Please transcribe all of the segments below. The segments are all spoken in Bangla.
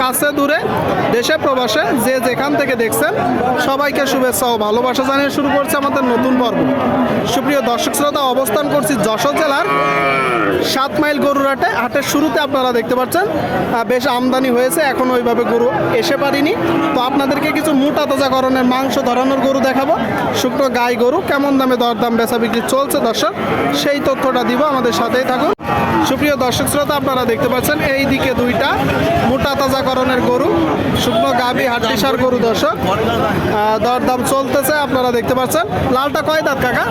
কাছে দূরে, দেশে প্রবাসে, যে যেখান থেকে দেখছেন, সবাইকে শুভেচ্ছা ও ভালোবাসা জানিয়ে শুরু করছে আমাদের নতুন পর্ব। সুপ্রিয় দর্শক শ্রোতা, অবস্থান করছি যশোর জেলার সাত মাইল গরুর হাটে হাটের শুরুতে আপনারা দেখতে পাচ্ছেন বেশ আমদানি হয়েছে, এখন ওইভাবে গরু এসে পারিনি। তো আপনাদেরকে কিছু মোটা তাজা করণের মাংস ধরানোর গরু দেখাবো। শুকনো গাই গরু, কেমন দামে দরদাম বেচা বিক্রি চলছে দর্শক? সেই তথ্যটা দিব, আমাদের সাথেই থাকুন। সুপ্রিয় দর্শক শ্রোতা আপনারা দেখতে পাচ্ছেন এই দিকে দুইটা মোটা তাজা করণের গরু শুকনো গাবি হাড্ডিসার গরু দর্শক। আহ, দরদাম চলতেছে আপনারা দেখতে পাচ্ছেন। লালটা কয় দাঁত কাকা?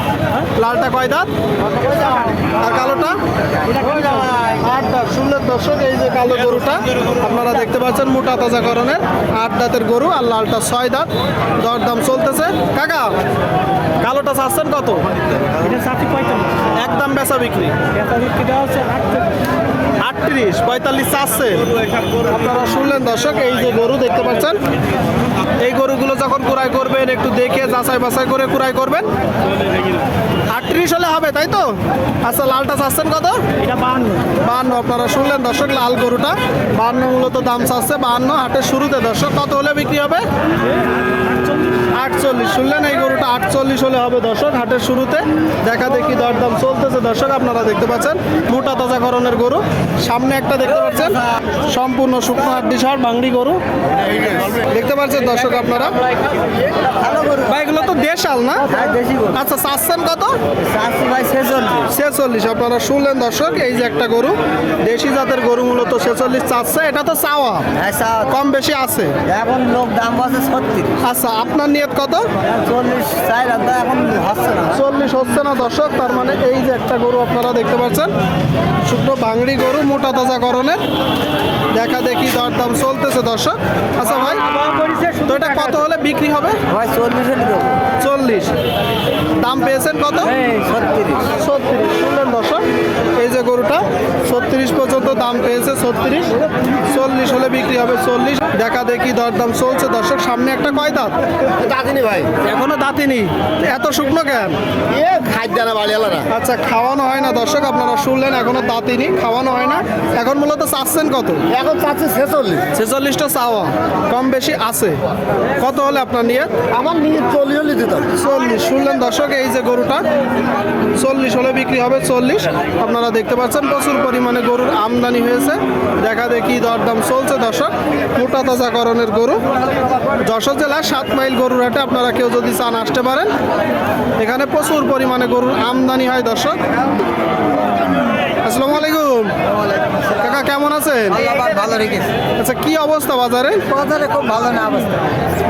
লালটা কয় দাঁত? আর কালোটা? আট দাঁত। শুনলেন দর্শক এই যে কালো গরুটা আপনারা দেখতে পাচ্ছেন মোটা তাজা করণের আট দাঁতের গরু আর লালটা ছয় দাঁত। দরদাম চলতেছে। কাকা কালোটা চাচ্ছেন কত? একদম বেচা বিক্রি। এটা বিক্রি দেওয়া হচ্ছে আটত্রিশ পঁয়তাল্লিশ চাচ্ছে আপনারা শুনলেন দর্শক এই যে গরু দেখতে পাচ্ছেন এই গরুগুলো যখন কুড়াই করবেন একটু দেখে যাচাই বাছাই করে কুড়াই করবেন। আটত্রিশ হলে হবে তাই তো? আচ্ছা লালটা চাচ্ছেন কত? বাহান্ন আপনারা শুনলেন দর্শক লাল গরুটা। বাহান্ন মূলত দাম চাচ্ছে বাহান্ন হাটের শুরুতে দর্শক কত হলে বিক্রি হবে? আটচল্লিশ শুনলেন এই গরুটা আটচল্লিশ হলে হবে দর্শক হাটের শুরুতে। দেখা দেখি দরদাম চলতেছে দর্শক আপনারা দেখতে পাচ্ছেন মোটা তাজা করণের গরু। সামনে একটা দেখতে পাচ্ছেন সম্পূর্ণ শুকনো হাড্ডি সার বাংড়ি গরু। দেখতে পাচ্ছেন দর্শক আপনারা? এগুলো তো দেশাল না? আচ্ছা চাচ্ছেন কত? ছেচল্লিশ আপনারা শুনলেন দর্শক এই যে একটা গরু। দেশি জাতের গরু মূলত ছেচল্লিশ চাচ্ছে এটা তো চাওয়া। কম বেশি আছে। এখন লোক দাম বসে ছত্রিশ। আচ্ছা আপনার নিয়ত কত? চল্লিশ হচ্ছে না। দর্শক তার মানে এই যে একটা গরু আপনারা দেখতে পাচ্ছেন শুকনো বাংড়ি গরু মোটা তাজা করণের দেখা দেখি দর দাম চলতেছে দর্শক। আচ্ছা ভাই তো এটা কত হলে বিক্রি হবে? ভাই চল্লিশ চল্লিশ। দাম পেয়েছেন কত? ছত্রিশ। ছত্রিশ। শুনলেন দর্শক এই যে গরুটা ছত্রিশ পর্যন্ত দাম পেয়েছে ছত্রিশ। চল্লিশ হলে বিক্রি হবে চল্লিশ। দেখা দেখি দরদাম চলছে। দর্শক সামনে একটা কয় দাঁত? দাদিনি ভাই। এখনও দাঁতিনি? এত শুকনো কেন? এ খাদ্য না বাড়িওয়ালারা। আচ্ছা খাওয়ানো হয় না দর্শক আপনারা শুনলেন এখনও দাঁতিনি খাওয়ানো হয় না। এখন মূলত চাচ্ছেন কত? এখন চাচ্ছে ছেচল্লিশ। ছেচল্লিশটা চাওয়া। কম বেশি আছে। কত হলে আপনার নিয়ে আমার নিয়ে চল্লিশ হলে দিতাম। চল্লিশ। শুনলেন দর্শক এই যে গরুটা চল্লিশ হলে বিক্রি হবে চল্লিশ। আপনারা দেখতে পাচ্ছেন প্রচুর পরিমাণে গরুর আমদানি হয়েছে। দেখা দেখি দরদাম চলছে দর্শক। মোটা তাজাকরণের গরু। যশোর জেলার সাত মাইল গরুর হাটে আপনারা কেউ যদি চান আসতে পারেন। এখানে প্রচুর পরিমাণে গরুর আমদানি হয় দর্শক। আসসালামু আলাইকুম। কাকা কেমন আছেন? ভালো রেখেছে। আচ্ছা কি অবস্থা বাজারে? বাজারে খুব ভালো না অবস্থা।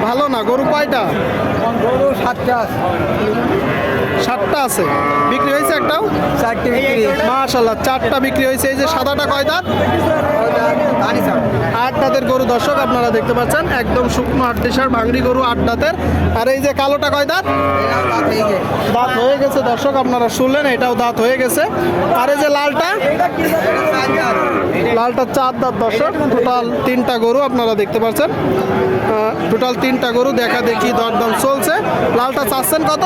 ভালো না গরু কয়টা? গরু সাতটা আছে সাতটা আছে? বিক্রি হয়েছে একটাও? চারটে বিক্রি মাশাল্লাহ চারটা বিক্রি হয়েছে। এই যে সাদাটা কয় দাঁত? আট দাঁতের গরু। দর্শক আপনারা দেখতে পাচ্ছেন একদম শুকনো আট দেশার ভাঙড়ি গরু আট দাঁতের। আর এই যে কালোটা কয় দাঁত? দাঁত হয়ে গেছে। দর্শক আপনারা শুনলেন এটাও দাঁত হয়ে গেছে। আর এই যে লালটা? লালটা চার দাঁত। দর্শক টোটাল তিনটা গরু আপনারা দেখতে পাচ্ছেন। টোটাল তিনটা গরু দেখা দেখি দরদাম চলছে। লালটা চাচ্ছেন কত?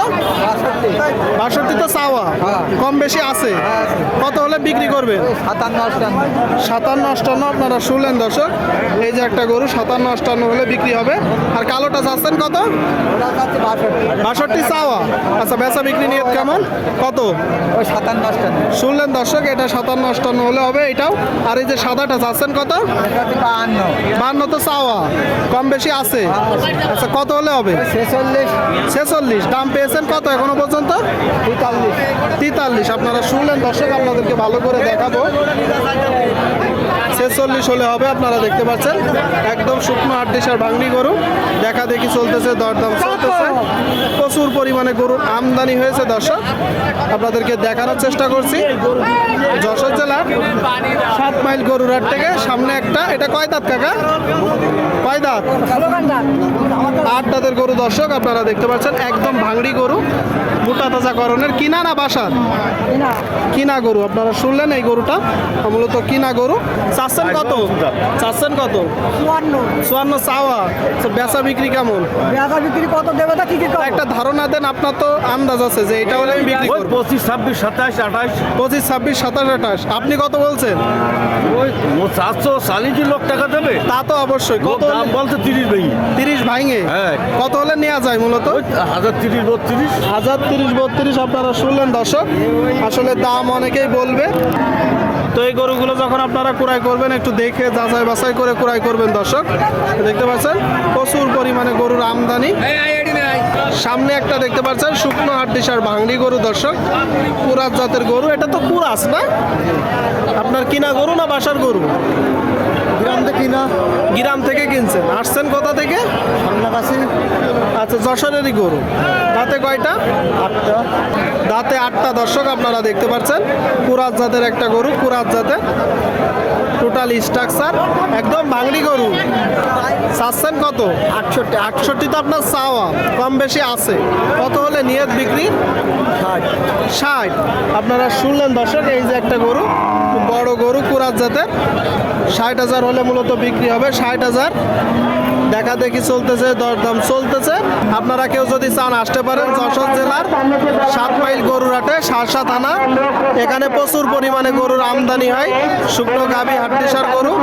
বাষট্টি তো চাওয়া। কম বেশি আছে। কত হলে বিক্রি করবেন? সাতান্ন অষ্টান্ন সাতান্ন অষ্টান্ন আপনারা শুনলেন দর্শক। এই যে একটা গরু সাতান্ন অষ্টান্ন হলে বিক্রি হবে। আর কালোটা চাচ্ছেন কত? বাষট্টি। চাওয়া। আচ্ছা বেচা বিক্রি নিয়ে কেমন? কত? ওই সাতান্ন অষ্টান্ন শুনলেন দর্শক এটা সাতান্ন অষ্টান্ন হলে হবে এটাও। আর এই যে সাদাটা চাচ্ছেন কত? বাহান্ন। বান্ন তো চাওয়া। কম বেশি আছে। আচ্ছা কত হলে হবে? ছেচল্লিশ। ছেচল্লিশ। দাম পেয়েছেন কত এখনও পর্যন্ত? তেতাল্লিশ। তেতাল্লিশ আপনারা শুনলেন, দর্শক, আপনাদেরকে ভালো করে দেখাবো। ছেচল্লিশ হলে হবে, আপনারা দেখতে পাচ্ছেন। একদম শুকনো আট দেশের ভাঙনি গরু। দেখা দেখি চলতেছে দরদাম চলতেছে। প্রচুর পরিমাণে গরুর আমদানি হয়েছে দর্শক। আপনাদেরকে দেখানোর চেষ্টা করছি। যশোর জেলার সাত মাইল গরুর হাট থেকে সামনে একটা এটা কয় দাঁত কাকা? কয় দাঁত? আট দাঁতের গরু দর্শক আপনারা দেখতে পাচ্ছেন একদম ভাঙড়ি গরু মোটা তাজা করণের কিনা না বাসার? কিনা গরু আপনারা শুনলেন এই গরুটা? মূলত কিনা গরু। চাচ্ছেন কত? চাচ্ছেন কত? চুয়ান্ন। চাওয়া। তো বেচা বিক্রি কেমন? বেচা বিক্রি কত দেবে তা কি কি করব? একটা ধারণা দেন আপনার তো আন্দাজ আছে যে এটা হলে আমি বিক্রি করব। পঁচিশ ছাব্বিশ সাতাশ আঠাশ। পঁচিশ ছাব্বিশ সাতাশ আঠাশ। আপনি কত বলছেন? ওই চারশো চালিশি লোক টাকা দেবে? তা তো অবশ্যই। কত দাম বলতে তিরিশ ভেঙে। তিরিশ ভাঙে? হ্যাঁ। কত হলে নেওয়া যায় মূলত? হাজার তিরিশ বত্রিশ। হাজার তিরিশ বত্রিশ আপনারা শুনলেন দর্শক। আসলে দাম অনেকেই বলবে। তো এই গরুগুলো যখন আপনারা ক্রয় করবেন, একটু দেখে যাচাই বাছাই করে ক্রয় করবেন, দর্শক। দেখতে পাচ্ছেন, প্রচুর পরিমাণে গরুর আমদানি। সামনে একটা দেখতে পাচ্ছেন, শুকনো হাড্ডিসার ভাঙড়ি গরু, দর্শক। কুরাস জাতের গরু, এটা তো কুরাস না? আপনার কিনা গরু না বাসার গরু? গ্রাম থেকে না গ্রাম থেকে কিনছেন। আসছেন কোথা থেকে? কাছে আচ্ছা যশোরেরই গরু। দাঁতে কয়টা? আটটা। দাঁতে আটটা দর্শক আপনারা দেখতে পাচ্ছেন। কুরাত জাতের একটা গরু কুরাত জাতের। টোটাল স্ট্রাকচার একদম ভাঙড়ি গরু। চাচ্ছেন কত? আটষট্টি। আটষট্টি তো আপনার চাওয়া। কম বেশি আছে। কত হলে নিয়ত বিক্রি? ষাট। ষাট। আপনারা শুনলেন দর্শক এই যে একটা গরু বড় গরু কুরাত জাতের। ষাট হাজার হলে মূলত বিক্রি হবে। ষাট হাজার দেখা দেখি চলতেছে দরদাম চলতেছে। আপনারা কেউ যদি চান আসতে পারেন যশোর জেলার সাত মাইল গরুর হাটে সারসা থানা। এখানে প্রচুর পরিমাণে গরুর আমদানি হয়। শুকনো গাভী হাড্ডিসার গরু।